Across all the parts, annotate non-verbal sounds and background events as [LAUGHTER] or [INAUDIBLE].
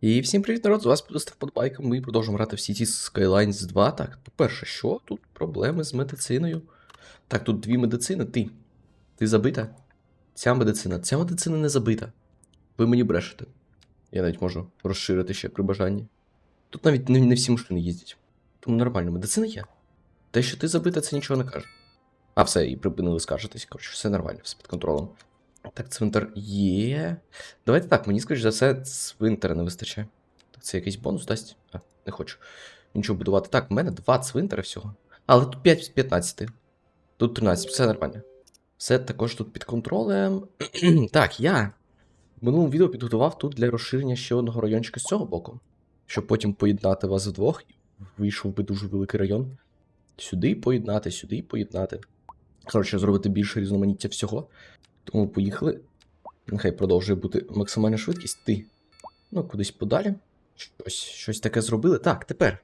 І всім привіт, народ! З вас просто вподобайка. Ми продовжуємо грати в Cities Skylines 2. Так, по-перше, що тут проблеми з медициною? Так, тут дві медицини. Ти. Ти забита? Ця медицина. Ця медицина не забита. Ви мені брешете. Я навіть можу розширити ще при бажанні. Тут навіть не, не всі машини їздять. Тому нормально, медицина є. Те, що ти забита, це нічого не каже. А, все, і припинили скаржитись. Коротше, все нормально, все під контролем. Так, цвинтар є. Давайте так, мені скоріш за все, цвинтара не вистачає. Так, це якийсь бонус дасть? А, не хочу. Нічого будувати. Так, в мене два цвинтара всього. Але тут 5 з 15. Тут 13, все нормально. Все також тут під контролем. [CLEARS THROAT] так, я в минулому відео підготував тут для розширення ще одного райончика з цього боку. Щоб потім поєднати вас вдвох. Вийшов би дуже великий район. Сюди поєднати, сюди поєднати. Коротше, зробити більше різноманіття всього. Тому поїхали. Нехай продовжує бути максимальна швидкість. Ти. Ну, кудись подалі. Щось, щось таке зробили. Так, тепер.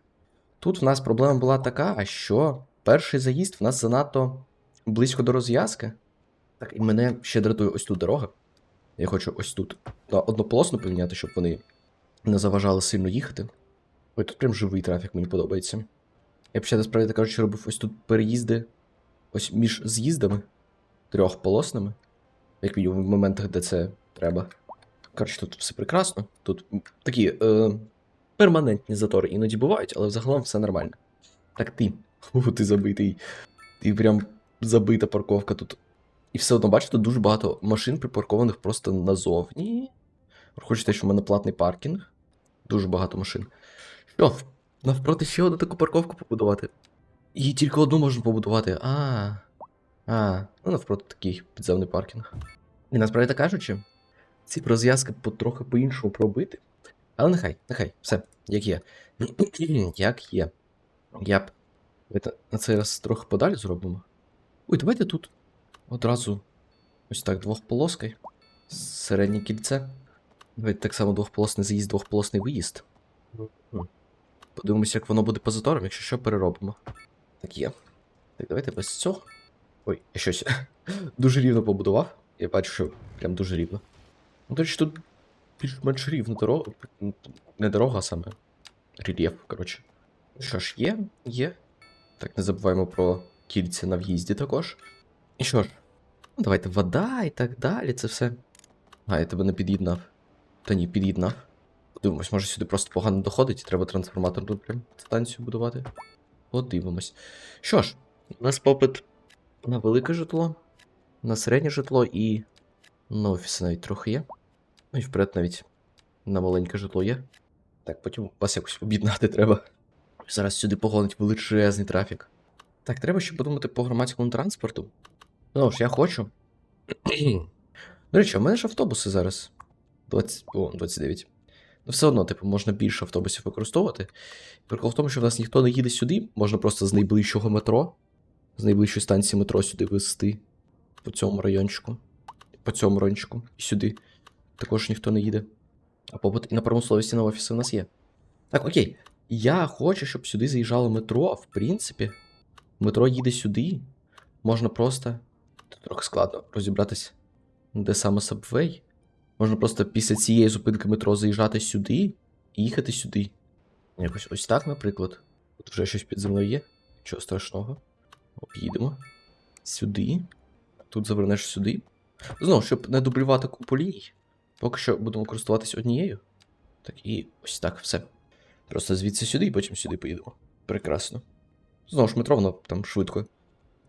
Тут в нас проблема була така, що перший заїзд в нас занадто близько до розв'язки. Так, і мене ще дратує ось тут дорога. Я хочу ось тут на однополосно поміняти, щоб вони не заважали сильно їхати. Ой, тут прям живий трафік, мені подобається. Я б ще насправді кажучи, робив ось тут переїзди ось між з'їздами трьохполосними. Як мінімум в моментах, де це треба. Коротше, тут все прекрасно. Тут такі е, перманентні затори іноді бувають, але взагалом все нормально. Так ти. [LAUGHS] О, ти забитий. Ти прям забита парковка тут. І все одно, бачите, дуже багато машин припаркованих просто назовні. Хочете, що в мене платний паркінг. Дуже багато машин. Що, навпроти ще одну таку парковку побудувати? І тільки одну можна побудувати. А. А, ну навпроти такий підземний паркінг. І насправді так кажучи, ці розв'язки потрохи по-іншому пробити. Але нехай, нехай, все, як є. [CLEARS THROAT] як є. Я б. На цей раз трохи подалі зробимо. Ой, давайте тут одразу ось так двохполоской. Середнє кільце. Давайте так само двохполосний заїзд, двохполосний виїзд. Подивимося, як воно буде по заторам, якщо що, переробимо. Так є. Так, давайте без цього. Ой, я щось [LAUGHS] дуже рівно побудував. Я бачу, що прям дуже рівно. Ну, речі, тут більш-менш рівна дорога. Не дорога, а саме рельєф, коротше. Що ж, є, є. Так, не забуваємо про кільця на в'їзді також. І що ж, ну, давайте вода і так далі, це все. А, я тебе не під'єднав. Та ні, під'єднав. Подивимось, може сюди просто погано доходить, і треба трансформаторну прям станцію будувати. Подивимось. Що ж, у нас попит на велике житло, на середнє житло і на офіси навіть трохи є. Ну і вперед навіть на маленьке житло є. Так, потім вас якось об'єднати треба. Зараз сюди погонить величезний трафік. Так, треба ще подумати по громадському транспорту. Ну ж, я хочу. [CLEARS THROAT] До речі, у мене ж автобуси зараз. 20... О, 29. Ну, все одно, типу, можна більше автобусів використовувати. Прикол в тому, що в нас ніхто не їде сюди, можна просто з найближчого метро, з найближчої станції метро сюди везти. По цьому райончику. По цьому райончику. І сюди. Також ніхто не їде. А побут і на промисловості на офіси у нас є. Так, окей. Я хочу, щоб сюди заїжджало метро, а в принципі. Метро їде сюди. Можна просто. Тут трохи складно розібратися, де саме сабвей. Можна просто після цієї зупинки метро заїжджати сюди і їхати сюди. Якось ось так, наприклад. Тут вже щось під землею є. Нічого страшного. Об'їдемо. Сюди. Тут завернеш сюди. Знову, щоб не дублювати купу ліній. Поки що будемо користуватись однією. Так, і ось так, все. Просто звідси сюди і потім сюди поїдемо. Прекрасно. Знову ж метро, воно там швидко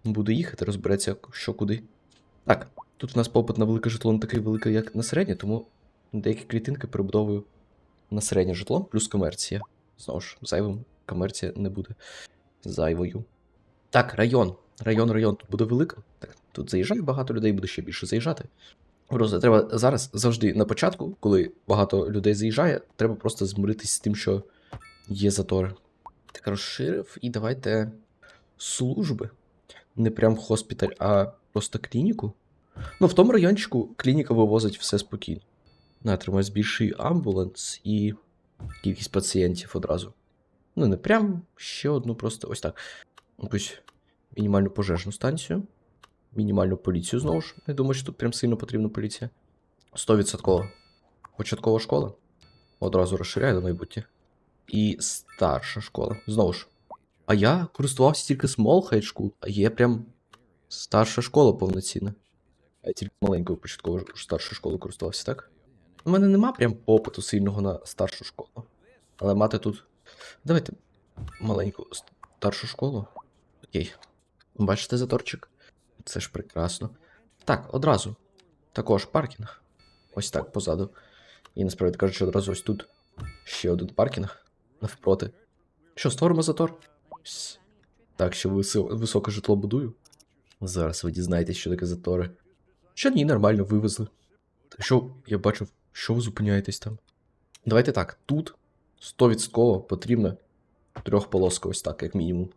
буде їхати, розбереться, що куди. Так, тут в нас попит на велике житло не такий великий, як на середнє, тому деякі клітинки перебудовую на середнє житло, плюс комерція. Знову ж, зайвим комерція не буде зайвою. Так, район. Район, район тут буде велика. Так, тут заїжджає багато людей, буде ще більше заїжджати. Просто треба зараз завжди на початку, коли багато людей заїжджає, треба просто змиритись з тим, що є затори. Так, розширив, і давайте служби. Не прям хоспіталь, а просто клініку. Ну, в тому райончику клініка вивозить все спокійно. На, тримай збільшує амбуланс і кількість пацієнтів одразу. Ну, не прям ще одну, просто ось так. Якусь мінімальну пожежну станцію. Мінімальну поліцію знову ж. Не думаю, що тут прям сильно потрібна поліція. 100%. Початкова школа. Одразу розширяю на майбутнє. І старша школа. Знову ж. А я користувався тільки Small High School, а є прям старша школа повноцінна. Я тільки маленькою початковою старшу школу користувався, так? У мене нема прям попиту сильного на старшу школу. Але мати тут. Давайте маленьку старшу школу. Окей. Бачите заторчик? Це ж прекрасно. Так, одразу. Також паркінг. Ось так позаду. І насправді кажучи, одразу ось тут ще один паркінг навпроти. Що, створимо затор? Так, що високе житло будую. Зараз ви дізнаєтесь, що таке затори. Що ні, нормально вивезли. Так що, я бачив, що ви зупиняєтесь там. Давайте так, тут 100% потрібна трьохполоска, ось так, як мінімум.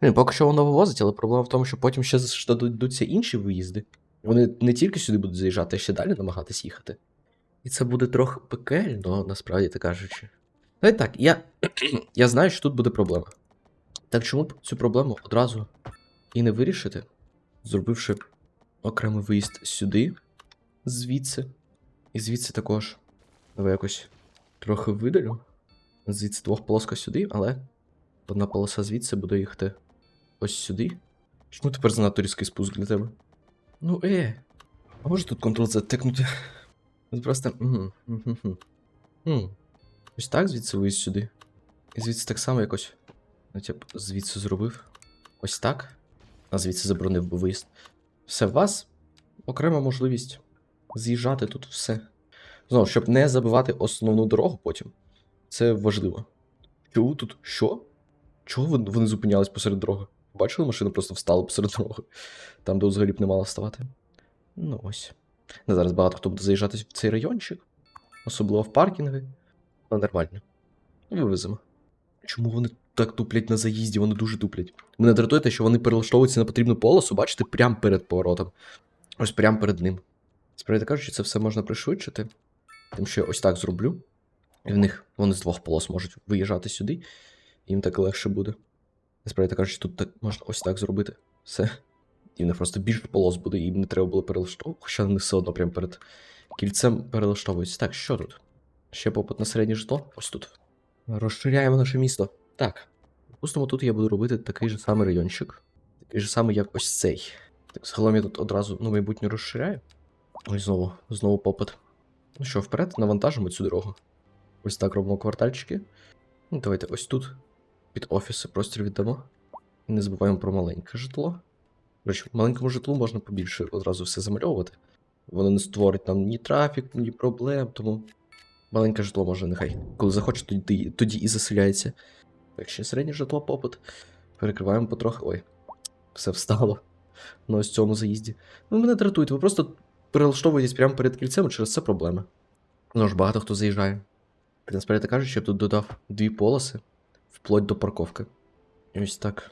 Не, поки що воно вивозить, але проблема в тому, що потім ще ж додадуться інші виїзди. Вони не тільки сюди будуть заїжджати, а ще далі намагатись їхати. І це буде трохи пекельно, насправді так кажучи. Давайте так, я, [CLEARS THROAT] я знаю, що тут буде проблема. Так чому б цю проблему одразу і не вирішити, зробивши окремий виїзд сюди, звідси, і звідси також. Давай якось трохи видалю. Звідси двох полоска сюди, але одна полоса звідси буде їхати ось сюди. Чому тепер занадто різкий спуск для тебе? Ну, е. А може тут контрол затикнути? От Просто. Ось так звідси виїзд сюди. І звідси так само якось. Ну, тип, звідси зробив. Ось так. А звідси заборонив би виїзд. Все, в вас окрема можливість з'їжджати тут все. Знову, щоб не забивати основну дорогу потім. Це важливо. Чого тут? Що? Чого вони, зупинялись посеред дороги? Бачили, машина просто встала посеред дороги. Там, де взагалі б не мала ставати. Ну ось. Не зараз багато хто буде заїжджати в цей райончик, особливо в паркінги. Але нормально. Вивеземо. Чому вони так туплять на заїзді? Вони дуже туплять. Мене дратує те, що вони перелаштовуються на потрібну полосу, бачите, прямо перед поворотом. Ось прямо перед ним. Справді кажучи, це все можна пришвидшити. Тим, що я ось так зроблю. І в них вони з двох полос можуть виїжджати сюди. Їм так легше буде. Насправді кажучи, тут так можна ось так зробити. Все. І них просто більше полос буде, їм не треба було перелаштовувати, хоча вони все одно прямо перед кільцем перелаштовуються. Так, що тут? Ще попит на середнє житло? Ось тут. Розширяємо наше місто. Так. Допустимо, тут я буду робити такий же самий райончик. Такий же самий, як ось цей. Так, загалом я тут одразу, ну, майбутнє розширяю. Ось знову, знову попит. Ну що, вперед, навантажимо цю дорогу. Ось так робимо квартальчики. Ну, давайте ось тут під офіси простір віддамо. І не забуваємо про маленьке житло. Речі, маленькому житлу можна побільше одразу все замальовувати. Воно не створить нам ні трафік, ні проблем, тому маленьке житло може нехай. Коли захоче, тоді, тоді і заселяється. Так, ще середнє житло попит. Перекриваємо потрохи. Ой, все встало на ось цьому заїзді. Ви мене дратуєте, ви просто перелаштовуєтесь прямо перед кільцем, через це проблеми. Ну ж багато хто заїжджає. Насправді кажучи, я б тут додав дві полоси вплоть до парковки. І ось так.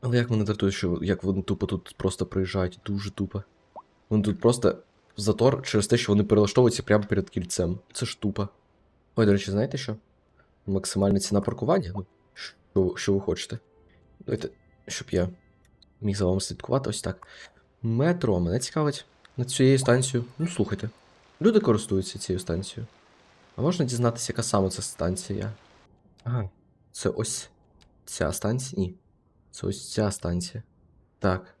Але як мене дратує, що як вони тупо тут просто приїжджають, дуже тупо. Вони тут просто затор через те, що вони перелаштовуються прямо перед кільцем. Це ж тупо. Ой, до речі, знаєте що? Максимальна ціна паркування? Ну, що, що ви хочете? Давайте, щоб я міг за вами слідкувати, ось так. Метро, мене цікавить на цією станцією. Ну, слухайте. Люди користуються цією станцією. А можна дізнатися, яка саме це станція? Ага, це ось ця станція? Ні. Це ось ця станція. Так.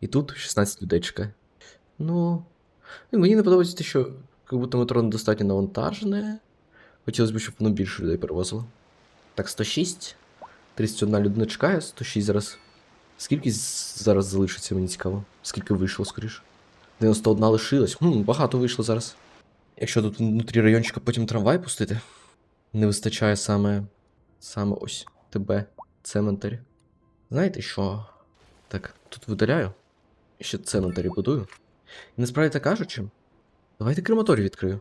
І тут 16 людей. Ну. Мені не подобається те, що як будто метро недостатньо навантажене. Хотілося б, щоб воно більше людей перевозило. Так, 106. 31 людина чекає, 106 зараз. Скільки зараз залишиться, мені цікаво. Скільки вийшло, скоріше. 91 лишилось. Хм, багато вийшло зараз. Якщо тут внутрі райончика потім трамвай пустити, не вистачає саме. Саме ось тебе, цементарі. Знаєте що? Так, тут видаляю. Ще цементарі будую. І насправді так кажучи, давайте крематорій відкрию.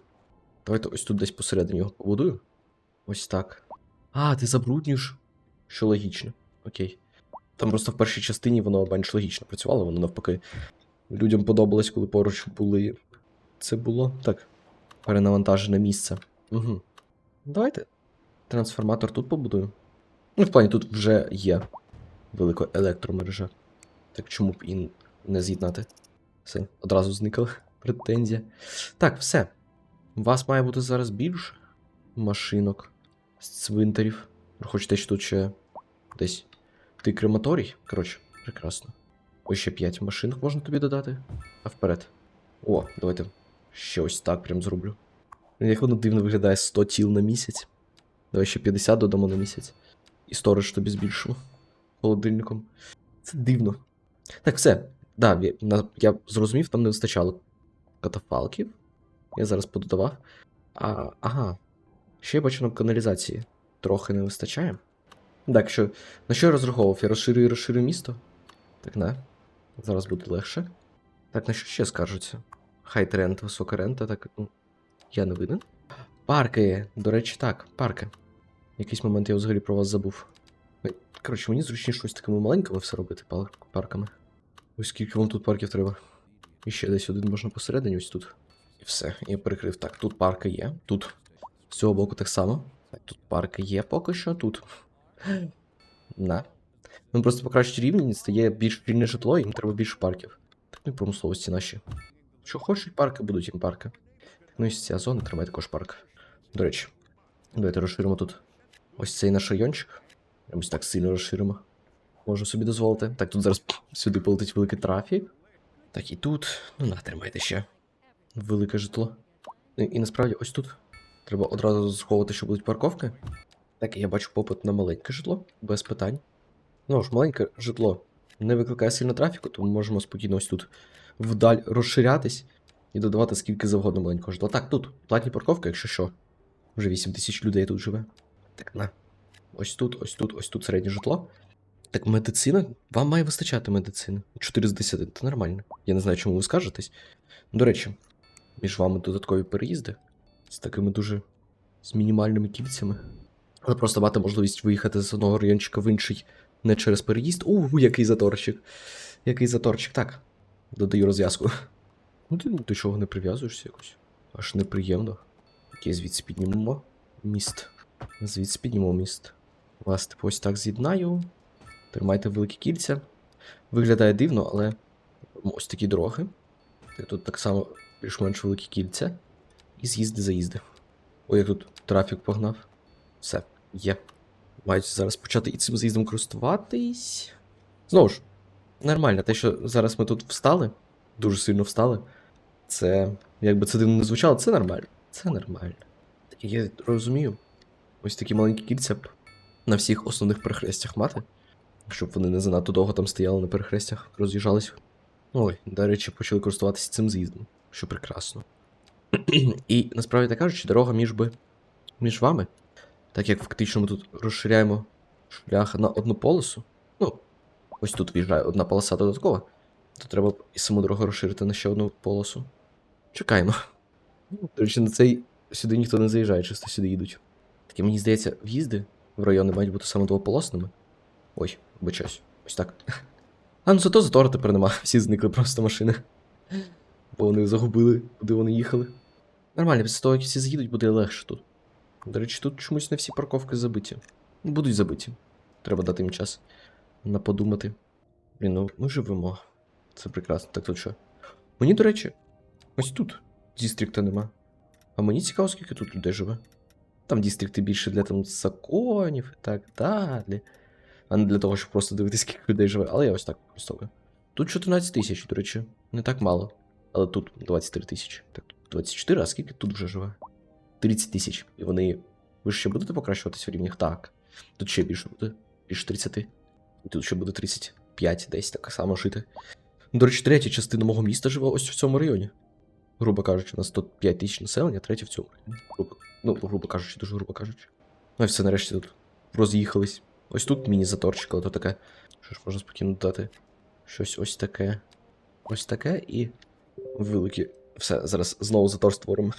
Давайте ось тут десь посередині його побудую. Ось так. А, ти забруднюєш? Що логічно. Окей. Там просто в першій частині воно менш логічно працювало, воно навпаки. Людям подобалось, коли поруч були. Це було так. Перенавантажене місце. Угу. Давайте. Трансформатор тут побудую. Ну, в плані тут вже є велика електромережа. Так чому б і не з'єднати? Все, одразу зникла претензія. Так, все. Вас має бути зараз більше. машинок, цвинтарів. Ви Хочете, що тут ще десь ти крематорій? Коротше, прекрасно. Ось ще 5 машинок можна тобі додати. А вперед. О, давайте ще ось так прям зроблю. Як воно дивно виглядає 100 тіл на місяць. Давай ще 50 додамо на місяць. І сторож тобі збільшимо холодильником. Це дивно. Так, все. Да, я, я зрозумів, там не вистачало катафалків. Я зараз пододавав. А, ага. Ще я бачу нам каналізації. Трохи не вистачає. Так, що. На що я розраховував? Я розширюю і розширю місто. Так, на. Зараз буде легше. Так, на що ще скаржуться? Хай рент, висока рента, так. Ну, я не винен. Парки. До речі, так, парки. Якийсь момент я взагалі про вас забув. Коротше, мені зручніше ось такими маленькими все робити парками. Ось скільки вам тут парків треба. І ще десь один можна посередині, ось тут. І все, я перекрив. Так, тут парки є. Тут. З цього боку так само. Так, тут парки є поки що, тут. [GASPS] На. Ну просто покращить рівень, стає більш вільне житло, їм треба більше парків. Так, ну і промисловості наші. Що хочуть парки, будуть їм парки. Так, ну і ця зона тримає також парк. До речі, давайте розширимо тут ось цей наш райончик. Ось так сильно розширимо. Можу собі дозволити. Так, тут зараз сюди полетить великий трафік. Так, і тут. Ну, на, тримайте ще. Велике житло. І, і насправді ось тут. Треба одразу сховати, що будуть парковки. Так, я бачу попит на маленьке житло, без питань. Ну ж, маленьке житло не викликає сильно трафіку, тому можемо спокійно ось тут вдаль розширятись і додавати скільки завгодно маленького житла. Так, тут платні парковки, якщо що. Вже 8 тисяч людей тут живе. Так, на. Ось тут, ось тут, ось тут середнє житло. Так, медицина? Вам має вистачати медицини. 4 з 10, це нормально. Я не знаю, чому ви скажетесь. До речі, між вами додаткові переїзди з такими дуже з мінімальними кільцями. Але просто мати можливість виїхати з одного райончика в інший не через переїзд. У, який заторчик. Який заторчик. Так. Додаю розв'язку. Ну ти до чого не прив'язуєшся якось. Аж неприємно. Окей, звідси піднімемо міст. Звідси піднімемо міст. Вас типу ось так з'єднаю. Тримайте великі кільця. Виглядає дивно, але ось такі дороги. Тут так само більш-менш великі кільця. І з'їзди-заїзди. Ой, як тут трафік погнав. Все, є. Мають зараз почати і цим заїздом користуватись. Знову ж, нормально, те, що зараз ми тут встали, дуже сильно встали. Це, як би це дивно не звучало, це нормально. Це нормально. Я розумію. Ось такі маленькі кільця на всіх основних перехрестях мати. Щоб вони не занадто довго там стояли на перехрестях, роз'їжджались. Ой, до речі, почали користуватися цим з'їздом, що прекрасно. І насправді так кажучи, дорога між би між вами, так як фактично ми тут розширяємо шлях на одну полосу. Ну, ось тут в'їжджає одна полоса додаткова, то треба і саму дорогу розширити на ще одну полосу. Чекаємо. До речі, на цей сюди ніхто не заїжджає, чисто сюди їдуть. Таке мені здається, в'їзди в райони мають бути саме двополосними. Ой, вибачаюсь. Ось так. [LAUGHS] А ну зато затора тепер нема. Всі зникли просто машини. Бо вони загубили, куди вони їхали. Нормально, після того, як всі з'їдуть, буде легше тут. До речі, тут чомусь не всі парковки забиті. Будуть забиті. Треба дати їм час на подумати. Блін, ну ми живемо. Це прекрасно. Так тут що? Мені, до речі, ось тут дістрикта нема. А мені цікаво, скільки тут людей живе. Там дістрикти більше для там законів і так далі. А не для того, щоб просто дивитися, [LAUGHS] скільки людей живе. Але я ось так використовую. Тут 14 тисяч, до речі, не так мало. Але тут 23 тисячі. Так, тут 24, а скільки тут вже живе? 30 тисяч. І вони. Ви ж ще будете покращуватись в рівнях? Так. Тут ще більше буде. Більше 30. І тут ще буде 35, десь так само жити. До речі, третя частина мого міста живе ось в цьому районі. Грубо кажучи, у нас тут 5 тисяч населення, третя в цьому районі. Ну, грубо кажучи, дуже грубо кажучи. Ну і все, нарешті тут роз'їхались. Ось тут міні-заторчик, але то таке. Що ж можна спокійно дати? Щось ось таке. Ось таке і. Великі. Все, зараз знову затор створимо.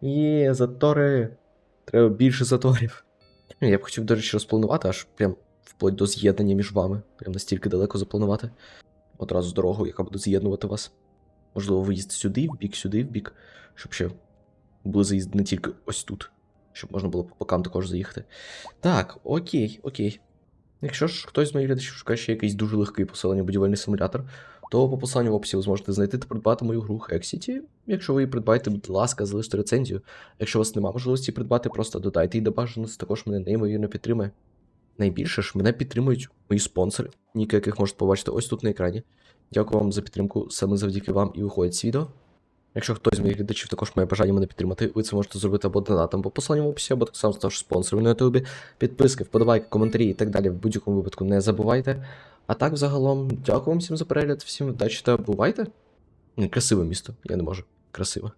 Є, затори. Треба більше заторів. Я б хотів, до речі, розпланувати, аж прям вплоть до з'єднання між вами. Прям настільки далеко запланувати. Одразу дорогу, яка буде з'єднувати вас. Можливо, виїзд сюди, в бік, сюди, в бік, щоб ще були заїзди не тільки ось тут. Щоб можна було по бокам також заїхати. Так, окей, окей. Якщо ж хтось з моїх глядачів шукає ще якийсь дуже легкий поселення будівельний симулятор, то по посиланню в описі ви зможете знайти та придбати мою гру Hexity. Якщо ви її придбаєте, будь ласка, залиште рецензію. Якщо у вас немає можливості придбати, просто додайте її до бажаного, це також мене неймовірно підтримує. Найбільше ж мене підтримують мої спонсори, ніки яких можете побачити ось тут на екрані. Дякую вам за підтримку, саме завдяки вам і виходить ці відео. Якщо хтось з моїх глядачів також має бажання мене підтримати, ви це можете зробити або донатом по посиланню в описі, або так само ставши спонсором на ютубі. Підписки, вподобайки, коментарі і так далі в будь-якому випадку не забувайте. А так, загалом, дякую вам всім за перегляд, всім удачі та бувайте. Красиве місто, я не можу. Красиве.